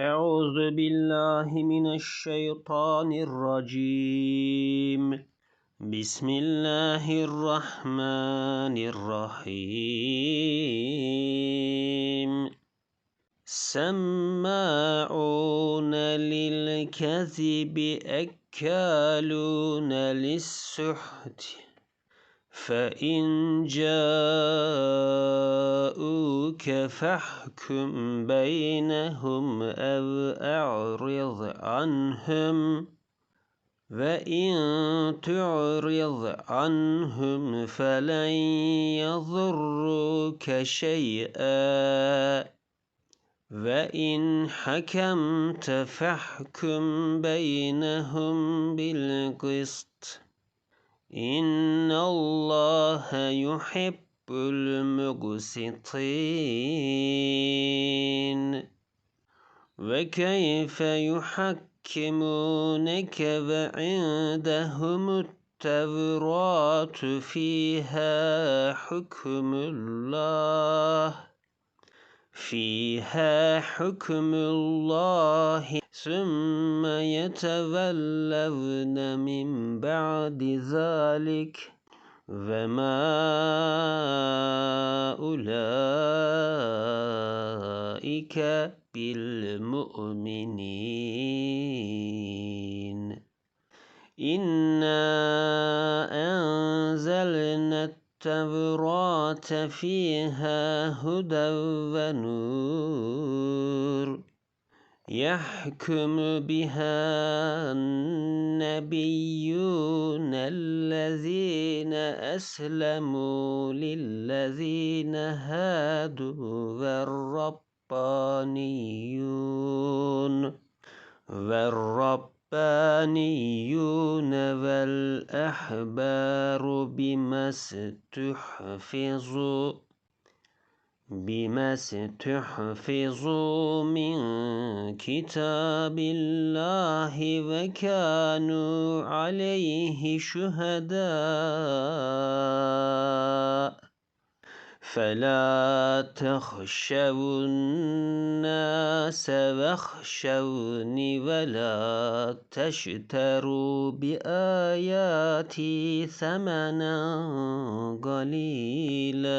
أعوذ بالله من الشيطان الرجيم. بسم الله الرحمن الرحيم. سماعون للكذب أكالون للسحت. فإن جاءوك فاحكم بينهم أو أعرض عنهم وإن تعرض عنهم فلن يضروك شيئا وإن حكمت فاحكم بينهم بالقسط إن الله يحب المقسطين. وكيف يحكمونك وعندهم التوراة فيها حكم الله فيها حكم الله ثم يتولون من بعد ذلك وما أولئك بالمؤمنين. إنا أنزلنا التوراة فيها هدى ونور. يحكم بها النبيون الذين أسلموا للذين هادوا والربانيون. والربانيون والأحبار بما استحفظوا. بما استحفظوا من كتاب الله وكانوا عليه شهداء. فلا تخشوا الناس واخشوني ولا تشتروا بآياتي ثمنا قليلا.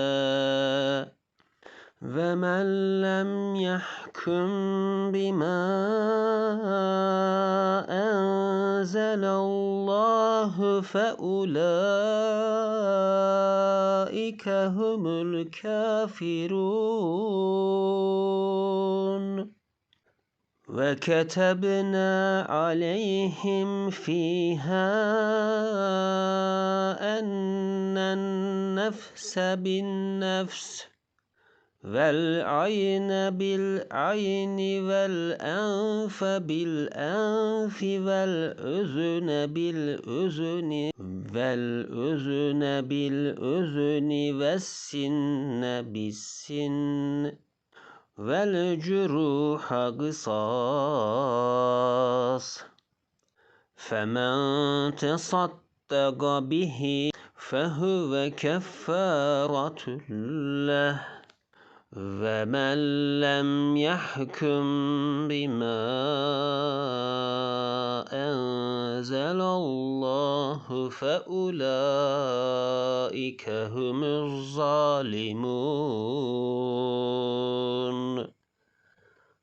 ومن لم يحكم بما أنزل الله فأولئك هم الكافرون وكتبنا عليهم فيها أن النفس بالنفس vel ayne bil ayni vel enfe bil enfi vel üzüne bil üzüni vel üzüne bil üzüni ve sinne bis vel curuha gısas. Femen tesaddaga bihi fehüve keffaratullah ومن لم يحكم بما أنزل الله فأولئك هم الظالمون.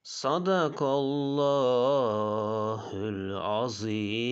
صدق الله العظيم.